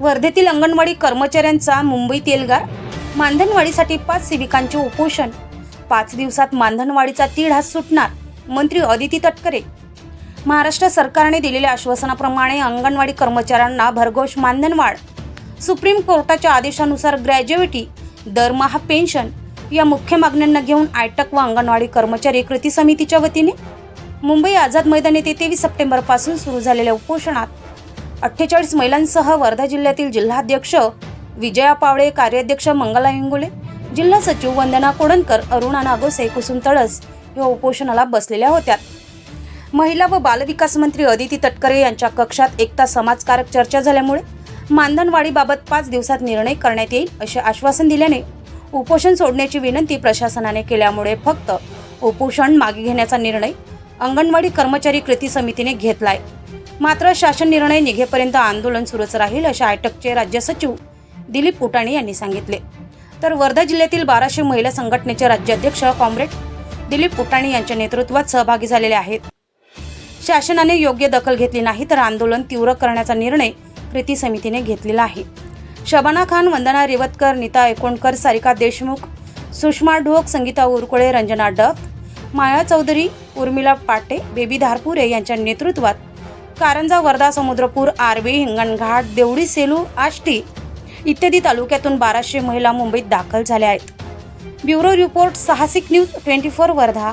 वर्धेतील अंगणवाडी कर्मचाऱ्यांचा मुंबईत एल्गार मानधनवाढीसाठी पाच सेविकांचे उपोषण. पाच दिवसात मानधनवाढीचा तीढ सुटणार मंत्री अदिती तटकरे. महाराष्ट्र सरकारने दिलेल्या आश्वासनाप्रमाणे अंगणवाडी कर्मचाऱ्यांना भरघोष मानधनवाढ. सुप्रीम कोर्टाच्या आदेशानुसार ग्रॅज्युएटी दरमहा पेन्शन या मुख्य मागण्यांना घेऊन आयटक व अंगणवाडी कर्मचारी कृती समितीच्या वतीने. मुंबई आझाद मैदान येथे तेवीस सप्टेंबरपासून सुरू झालेल्या उपोषणात अठ्ठेचाळीस महिलांसह वर्धा जिल्ह्यातील जिल्हाध्यक्ष विजया पावळे कार्याध्यक्ष मंगला इंगोले जिल्हा सचिव वंदना कोडणकर अरुणा नागोसे कुसुम तळस या उपोषणाला बसलेल्या होत्या. महिला व बालविकास मंत्री अदिती तटकरे यांच्या कक्षात एकता समाजकारक चर्चा झाल्यामुळे मानधनवाढीबाबत पाच दिवसात निर्णय करण्यात येईल असे आश्वासन दिल्याने उपोषण सोडण्याची विनंती प्रशासनाने केल्यामुळे फक्त उपोषण मागे घेण्याचा निर्णय अंगणवाडी कर्मचारी कृती समितीने घेतलाय. मात्र शासन निर्णय निघेपर्यंत आंदोलन सुरूच राहील असे आयटकचे राज्य सचिव दिलीप पुटाणे यांनी सांगितले. तर वर्धा जिल्ह्यातील बाराशे महिला संघटनेचे राज्याध्यक्ष कॉम्रेड दिलीप पुटाणे यांच्या नेतृत्वात सहभागी झालेले आहेत. शासनाने योग्य दखल घेतली नाही तर आंदोलन तीव्र करण्याचा निर्णय कृती समितीने घेतलेला आहे. शबाना खान वंदना रेवतकर नीता एकोणकर सारिका देशमुख सुषमा ढोक संगीता उरकुळे रंजना डफ माया चौधरी उर्मिला पाटे बेबी धारपुरे यांच्या नेतृत्वात कारंजा वर्धा समुद्रपूर आर्वी हिंगणघाट देवडी सेलू आष्टी इत्यादी तालुक्यातून बाराशे महिला मुंबईत दाखल झाल्या आहेत. Bureau report Sahasik news twenty four Wardha.